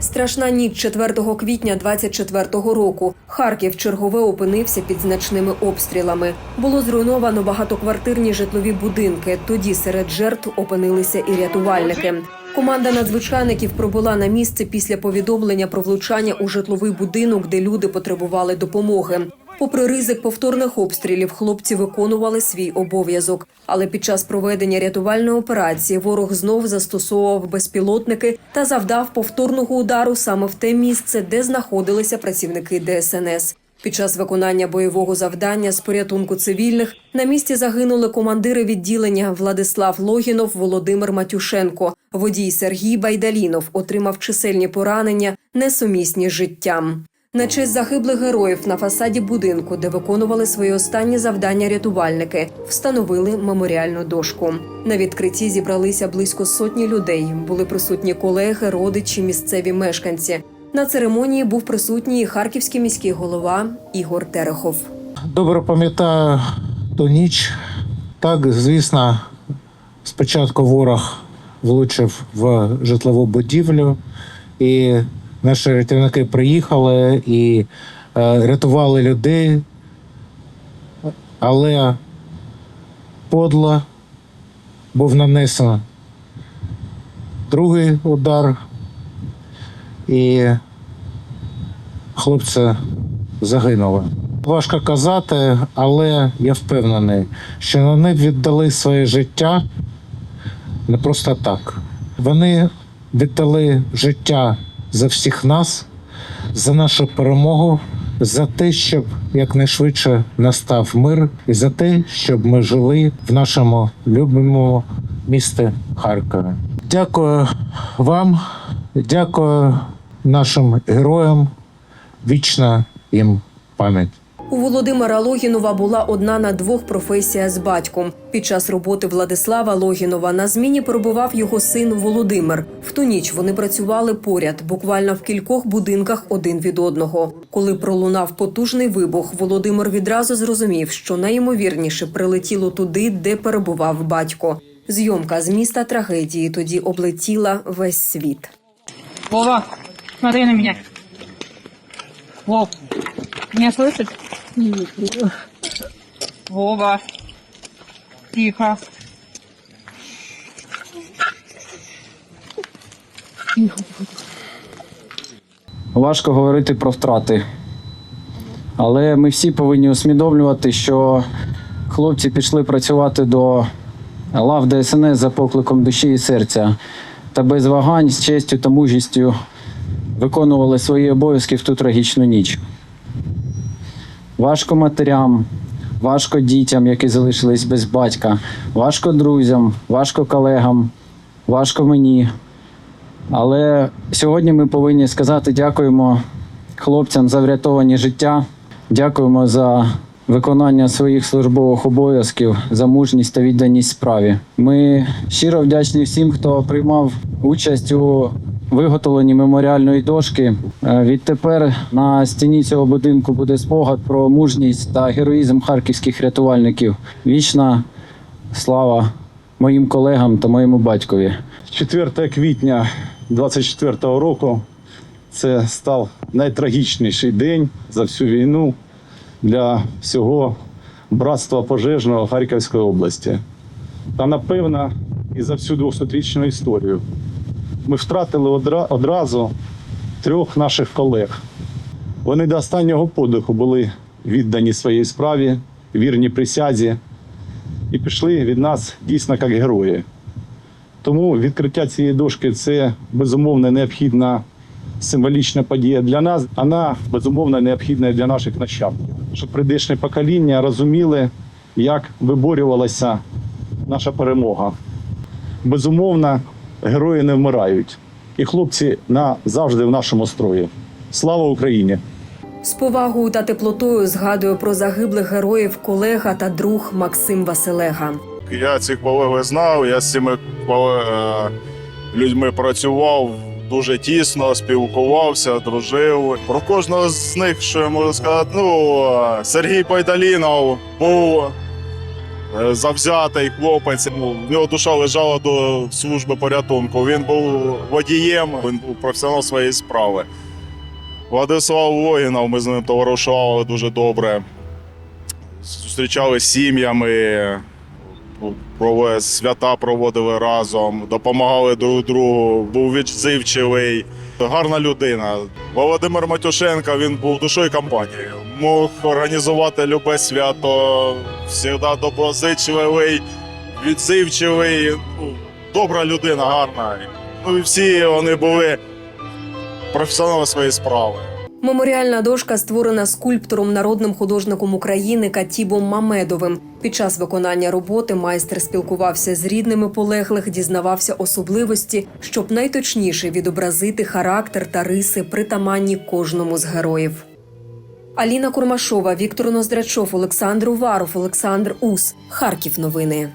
Страшна ніч 4 квітня 24-го року. Харків чергове опинився під значними обстрілами. Було зруйновано багатоквартирні житлові будинки. Тоді серед жертв опинилися і рятувальники. Команда надзвичайників пробула на місце після повідомлення про влучання у житловий будинок, де люди потребували допомоги. Попри ризик повторних обстрілів, хлопці виконували свій обов'язок. Але під час проведення рятувальної операції ворог знов застосовував безпілотники та завдав повторного удару саме в те місце, де знаходилися працівники ДСНС. Під час виконання бойового завдання з порятунку цивільних на місці загинули командири відділення Владислав Логінов, Володимир Матюшенко. Водій Сергій Байдалінов отримав чисельні поранення, несумісні з життям. На честь загиблих героїв на фасаді будинку, де виконували свої останні завдання рятувальники, встановили меморіальну дошку. На відкритті зібралися близько сотні людей. Були присутні колеги, родичі, місцеві мешканці. На церемонії був присутній харківський міський голова Ігор Терехов. Добре пам'ятаю ту ніч. Так, звісно, спочатку ворог влучив в житлову будівлю, і наші рятівники приїхали і е, рятували людей. Але подло був нанесено другий удар, і хлопці загинули. Важко казати, але я впевнений, що вони віддали своє життя не просто так. Вони віддали життя за всіх нас, за нашу перемогу, за те, щоб якнайшвидше настав мир, і за те, щоб ми жили в нашому любимому місті Харкові. Дякую вам, дякую нашим героям. Вічна їм пам'ять. У Володимира Логінова була одна на двох професія з батьком. Під час роботи Владислава Логінова на зміні перебував його син Володимир. В ту ніч вони працювали поряд, буквально в кількох будинках один від одного. Коли пролунав потужний вибух, Володимир відразу зрозумів, що найімовірніше прилетіло туди, де перебував батько. Зйомка з міста трагедії тоді облетіла весь світ. Вова, смотри на меня. Вов, меня Вова, тихо. Важко говорити про втрати. Але ми всі повинні усвідомлювати, що хлопці пішли працювати до лав ДСНС за покликом душі і серця та без вагань з честю та мужістю виконували свої обов'язки в ту трагічну ніч. Важко матерям, важко дітям, які залишились без батька, важко друзям, важко колегам, важко мені. Але сьогодні ми повинні сказати дякуємо хлопцям за врятовані життя, дякуємо за виконання своїх службових обов'язків, за мужність та відданість справі. Ми щиро вдячні всім, хто приймав участь у виготовленні меморіальної дошки. Е, Відтепер на стіні цього будинку буде спогад про мужність та героїзм харківських рятувальників. Вічна слава моїм колегам та моєму батькові. 4 квітня 24-го року це став найтрагічніший день за всю війну для всього братства пожежного Харківської області. Та напевно і за всю 200-річну історію. Ми втратили одра- одразу трьох наших колег. Вони до останнього подиху були віддані своїй справі, вірні присязі і пішли від нас дійсно як герої. Тому відкриття цієї дошки це безумовно необхідна символічна подія для нас. Вона безумовно необхідна для наших нащадків, щоб прийдешнє покоління розуміли, як виборювалася наша перемога. Безумовно, герої не вмирають, і хлопці назавжди в нашому строї. Слава Україні! З повагою та теплотою згадує про загиблих героїв колега та друг Максим Василега. Я цих колег знав, я з цими е, людьми працював дуже тісно, спілкувався, дружив. Про кожного з них, що я можу сказати, ну, Сергій Пайталінов був завзятий хлопець. В нього душа лежала до служби порятунку. Він був водієм, він був професіонал своєї справи. Владислав Логінов, ми з ним товаришували дуже добре. Зустрічали сім'ями, свята проводили разом, допомагали друг другу, був відзивчивий. Гарна людина. Володимир Матюшенко він був душою компанії. Мог організувати любе свято, завжди доброзичливий, відзивчивий. Ну, добра людина, гарна. Ну і всі вони були професіонали своєї справи. Меморіальна дошка створена скульптором, народним художником України Катібом Мамедовим. Під час виконання роботи майстер спілкувався з рідними полеглих, дізнавався особливості, щоб найточніше відобразити характер та риси, притаманні кожному з героїв. Аліна Курмашова, Віктор Ноздрачов, Олександр Уваров, Олександр Ус. Харків. Новини.